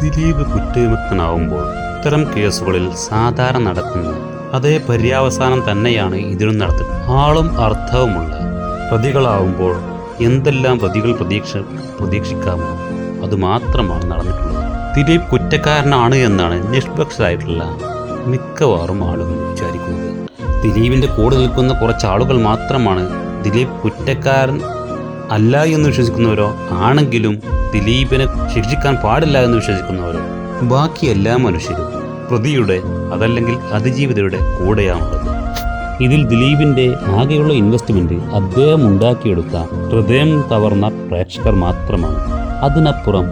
ദിലീപ് കുറ്റവിമുക്തനാവുമ്പോൾ ഇത്തരം കേസുകളിൽ സാധാരണ നടക്കുന്ന അതേ പര്യാവസാനം തന്നെയാണ് ഇതിനും നടത്തുന്നത്. ആളും അർത്ഥവുമുള്ള പ്രതികളാവുമ്പോൾ എന്തെല്ലാം പ്രതികൾ പ്രതീക്ഷ പ്രതീക്ഷിക്കാമോ അതുമാത്രമാണ് നടന്നിട്ടുള്ളത്. ദിലീപ് കുറ്റക്കാരനാണ് എന്നാണ് നിഷ്പക്ഷരായിട്ടുള്ള മിക്കവാറും ആളുകൾ വിചാരിക്കുന്നത്. ദിലീപിന്റെ കൂടെ നിൽക്കുന്ന കുറച്ച് ആളുകൾ മാത്രമാണ് ദിലീപ് കുറ്റക്കാരൻ അല്ല എന്ന് വിശ്വസിക്കുന്നവരോ ആണെങ്കിലും ദിലീപിനെ ശിക്ഷിക്കാൻ പാടില്ല എന്ന് വിശ്വസിക്കുന്നവരോ ബാക്കി എല്ലാ മനുഷ്യരും പ്രതിയുടെ അതല്ലെങ്കിൽ അതിജീവിതയുടെ കൂടെയാണുള്ളത് ഇതിൽ ദിലീപിന്റെ ആകെയുള്ള ഇൻവെസ്റ്റ്മെന്റ് അദ്ദേഹം ഉണ്ടാക്കിയെടുത്ത ഹൃദയം തവർന്ന പ്രേക്ഷകർ മാത്രമാണ്. അതിനപ്പുറം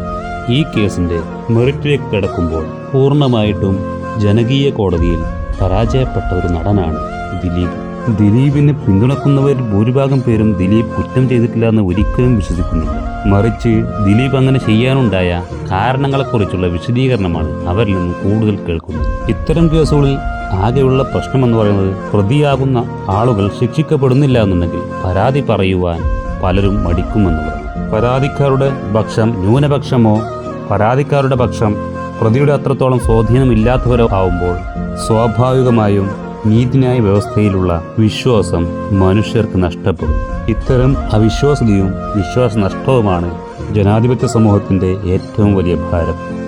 ഈ കേസിന്റെ മെറിറ്റിലേക്ക് കിടക്കുമ്പോൾ പൂർണമായിട്ടും ജനകീയ കോടതിയിൽ പരാജയപ്പെട്ട ഒരു നടനാണ് ദിലീപ്. ദിലീപിനെ പിന്തുണക്കുന്നവരിൽ ഭൂരിഭാഗം പേരും ദിലീപ് കുറ്റം ചെയ്തിട്ടില്ല എന്ന് ഒരിക്കലും വിശ്വസിക്കുന്നില്ല. മറിച്ച് ദിലീപ് അങ്ങനെ ചെയ്യാനുണ്ടായ കാരണങ്ങളെക്കുറിച്ചുള്ള വിശദീകരണമാണ് അവരിൽ നിന്ന് കൂടുതൽ കേൾക്കുന്നത്. ഇത്തരം കേസുകളിൽ ആകെയുള്ള പ്രശ്നമെന്ന് പറയുന്നത് പ്രതിയാകുന്ന ആളുകൾ ശിക്ഷിക്കപ്പെടുന്നില്ല എന്നുണ്ടെങ്കിൽ പരാതി പറയുവാൻ പലരും മടിക്കുമെന്നുള്ളതാണ്. പരാതിക്കാരുടെ പക്ഷം ന്യൂനപക്ഷമോ പരാതിക്കാരുടെ പക്ഷം പ്രതിയുടെ അത്രത്തോളം സ്വാധീനമില്ലാത്തവരോ ആവുമ്പോൾ സ്വാഭാവികമായും നീതിന്യായ വ്യവസ്ഥയിലുള്ള വിശ്വാസം മനുഷ്യർക്ക് നഷ്ടപ്പെടും. ഇത്തരം അവിശ്വാസ്യതയും വിശ്വാസ നഷ്ടവുമാണ് ജനാധിപത്യ സമൂഹത്തിന്റെ ഏറ്റവും വലിയ ഭാരം.